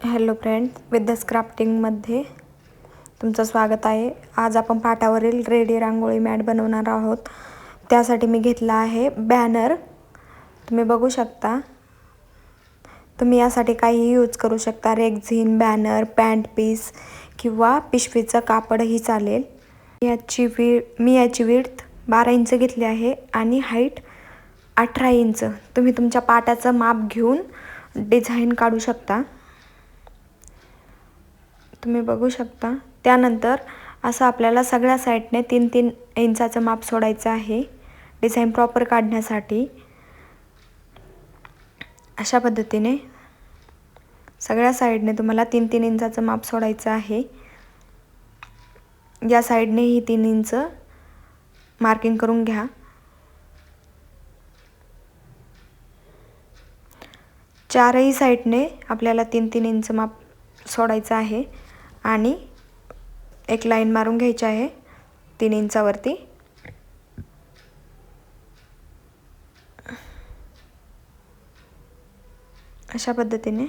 Hello friends विद्यास क्राफ्टिंगमध्ये तुमचं स्वागत आहे. आज आपण पाटावरील रेडी रांगोळी मॅट बनवणार आहोत. त्यासाठी मी घेतला आहे बॅनर. तुम्ही बघू शकता. तुम्ही यासाठी काही यूज करू शकता. रेगझिन बॅनर पॅन्ट पीस किंवा पिशवीचं कापडही चालेल. याची वी मी याची विड्थ बारा इंच घेतली आहे आणि हाईट अठरा इंच. तुम्ही तुमच्या पाटाचं माप घेऊन डिझाईन काढू शकता. तुम्ही बघू शकता. त्यानंतर असं आपल्याला सगळ्या साईडने तीन तीन इंचाचं माप सोडायचं आहे. डिझाईन प्रॉपर काढण्यासाठी. अशा पद्धतीने सगळ्या साईडने तुम्हाला तीन तीन इंचाचं माप सोडायचं आहे. या साईडने ही तीन इंच मार्किंग करून घ्या. चारही साईडने आपल्याला तीन तीन इंच माप सोडायचं आहे. आणि एक लाईन मारून घ्यायची आहे. तीन इंचावरती. अशा पद्धतीने.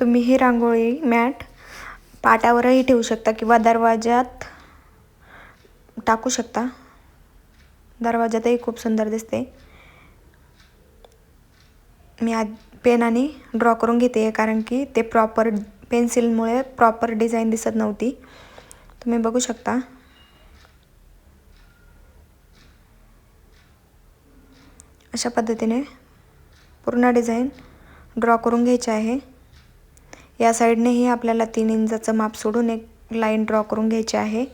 तुम्ही ही रांगोळी मॅट पाटावरही ठेवू शकता किंवा दरवाज्यात टाकू शकता. दरवाजातही खूप सुंदर दिसते. मी आज पेनाने ड्रॉ करून घेते कारण की ते प्रॉपर पेन्सिलमुळे प्रॉपर डिझाईन दिसत नव्हती. तुम्ही बघू शकता. अशा पद्धतीने पूर्ण डिझाईन ड्रॉ करून घ्यायचे आहे. या साईडनेही आपल्याला तीन इंचाचं माप सोडून एक लाईन ड्रॉ करून घ्यायची आहे.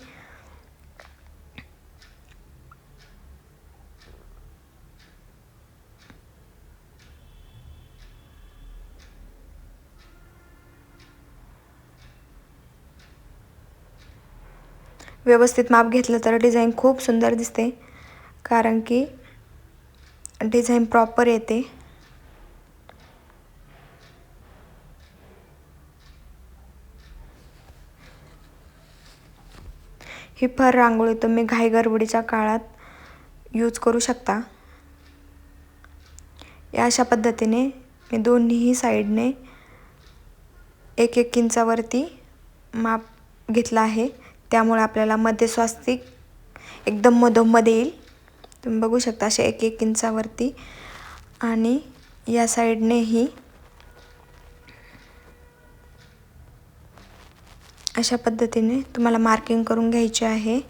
व्यवस्थित माप घेतलं तर डिझाईन खूप सुंदर दिसते. कारण की डिझाईन प्रॉपर येते. ही फर रांगोळी तुम्ही घाई गरबडीच्या काळात यूज करू शकता. या अशा पद्धतीने मी दोन्हीही साईडने एक एक इंचावरती माप घेतला आहे. त्यामुळे आपल्याला मध्ये स्वास्तिक एकदम मधोमध्ये येईल. तुम्ही बघू शकता असे एक एक इंचावरती. आणि या साईडनेही अशा पद्धतीने तुम्हाला मार्किंग करून घ्यायचे आहे.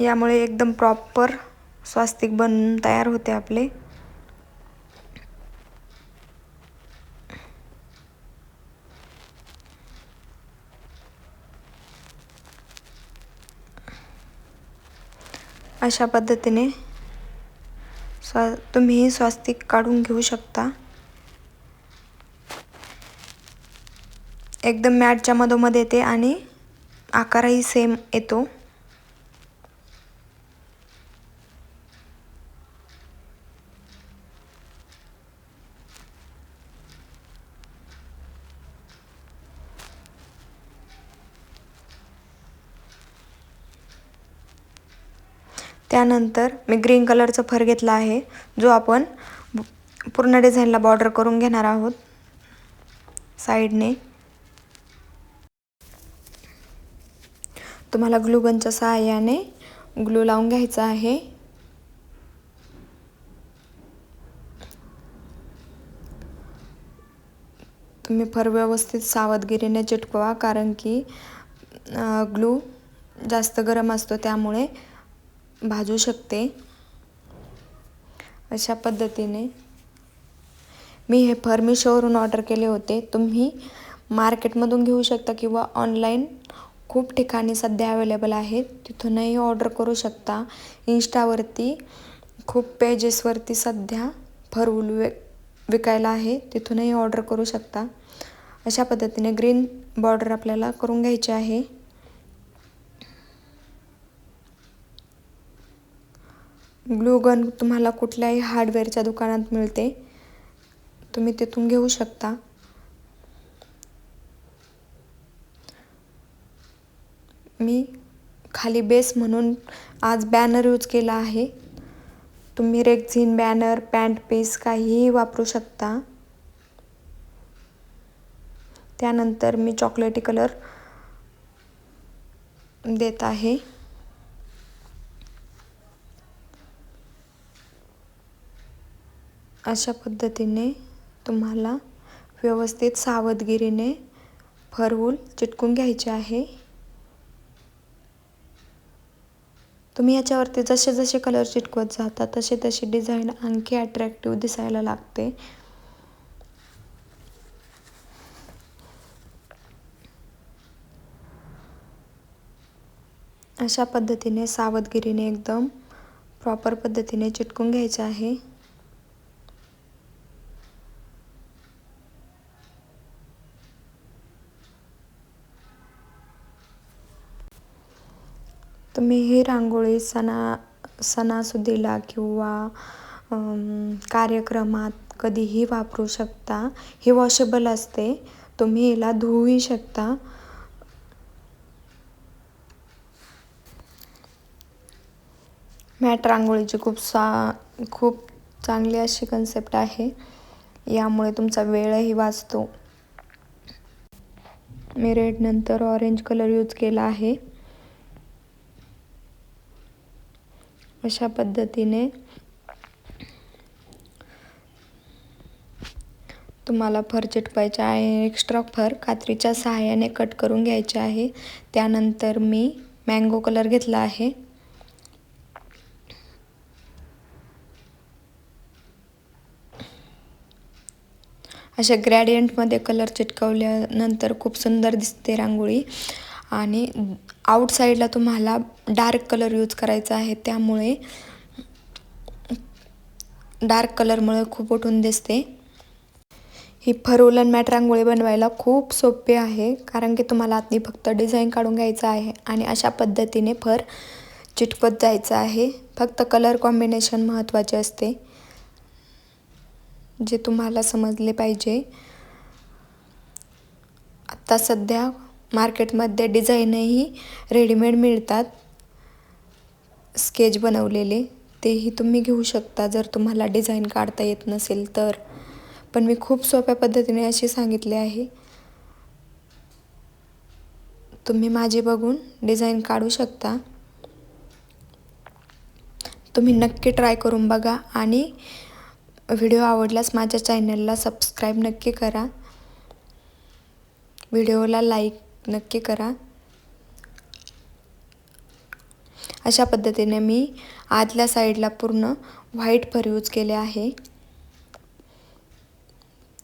यामुळे एकदम प्रॉपर स्वास्तिक बनून तयार होते आपले. अशा पद्धतीने स्वा तुम्हीही स्वास्तिक काढून घेऊ शकता. एकदम मॅटच्या मधोमध येते आणि आकारही सेम येतो. त्यानंतर मी ग्रीन कलरचा फर घेतला आहे जो आपण पूर्ण डिझाईनला बॉर्डर करून घेणार आहोत. साईडने. तुम्हाला ग्लूगनच्या सहाय्याने ग्लू लावून घ्यायचा आहे. तुम्ही फर व्यवस्थित सावधगिरीने चिटकवा कारण की ग्लू जास्त गरम असतो त्यामुळे भाजू शकते. अशा पद्धतीने. मी हे फर मिशोवरून ऑर्डर केले होते. तुम्ही मार्केटमधून घेऊ शकता किंवा ऑनलाईन खूप ठिकाणी सध्या अवेलेबल आहेत. तिथूनही ऑर्डर करू शकता. इंस्टावरती खूप पेजेसवरती सध्या फर उल विकायला आहे. तिथूनही ऑर्डर करू शकता. अशा पद्धतीने ग्रीन बॉर्डर आपल्याला करून घ्यायची आहे. ग्लू गन तुम्हाला कुठल्याही हार्डवेअरच्या दुकानात मिळते. तुम्ही तिथून घेऊ शकता. मी खाली बेस म्हणून आज बॅनर यूज केला आहे. तुम्ही रेक्झिन बॅनर पॅन्ट पीस काहीही वापरू शकता. त्यानंतर मी चॉकलेटी कलर देत आहे. अशा पद्धतीने तुम्हाला व्यवस्थित सावधगिरीने फरवूल चिटकून घ्यायचे आहे. तुम्ही याच्यावरती जसे जसे कलर चिटकवत जाता तसे तशी डिझाईन आणखी अट्रॅक्टिव्ह दिसायला लागते. अशा पद्धतीने सावधगिरीने एकदम प्रॉपर पद्धतीने चिटकून घ्यायचे आहे. तुम्ही ही रांगोळी सणा सणासुदीला किंवा कार्यक्रमात कधीही वापरू शकता. ही वॉशेबल असते. तुम्ही हिला धुवूही शकता. मॅट रांगोळीची खूप सा खूप चांगली अशी कन्सेप्ट आहे. यामुळे तुमचा वेळही वाचतो. मी रेडनंतर ऑरेंज कलर यूज केला आहे. अशा पद्धतीने तुम्हाला फर चिटवायचे आहे एक्स्ट्रा फर कात्रीच्या सहाय्याने कट करून घ्यायचे आहे. त्यानंतर मी मँगो कलर घेतला आहे. अशा ग्रॅडियंटमध्ये कलर चिटकवल्यानंतर खूप सुंदर दिसते रांगोळी. आणि आउटसाईडला तुम्हाला डार्क कलर यूज करायचा आहे. त्यामुळे डार्क कलरमुळे खूप उठून दिसते. ही फरोलन मॅट रांगोळी बनवायला खूप सोपे आहे. कारण की तुम्हाला आतनी फक्त डिझाईन काढून घ्यायचं आहे आणि अशा पद्धतीने फर चिटकत जायचं आहे. फक्त कलर कॉम्बिनेशन महत्त्वाचे असते. जे तुम्हाला समजले पाहिजे. आत्ता सध्या मार्केटमध्ये डिझाईनही रेडीमेड मिळतात. स्केच बनवलेले तेही तुम्ही घेऊ शकता. जर तुम्हाला डिझाईन काढता येत नसेल तर. पण मी खूप सोप्या पद्धतीने अशी सांगितले आहे. तुम्ही माझे बघून डिझाईन काढू शकता. तुम्ही नक्की ट्राय करून बघा आणि व्हिडिओ आवडल्यास माझ्या चॅनलला सबस्क्राईब नक्की करा. व्हिडिओला लाईक नक्की करा. अशा पद्धतीने मी आतल्या साईडला पूर्ण व्हाईट फर यूज केले आहे.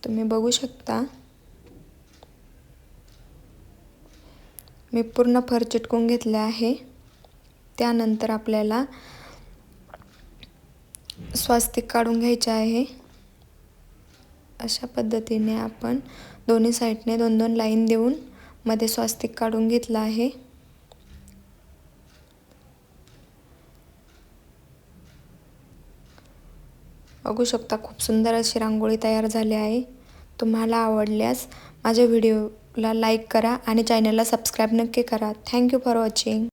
तुम्ही बघू शकता. मी पूर्ण फर चिटकून घेतले आहे. त्यानंतर आपल्याला स्वास्तिक काढून घ्यायचे आहे. अशा पद्धतीने आपण दोन्ही साईडने दोन दोन लाईन देऊन मध्ये स्वास्तिक काढून घेतलं आहे. बघू शकता खूप सुंदर अशी रांगोळी तयार झाली आहे. तुम्हाला आवडल्यास माझ्या व्हिडिओला लाईक करा आणि चॅनलला सबस्क्राईब नक्की करा. Thank you for watching.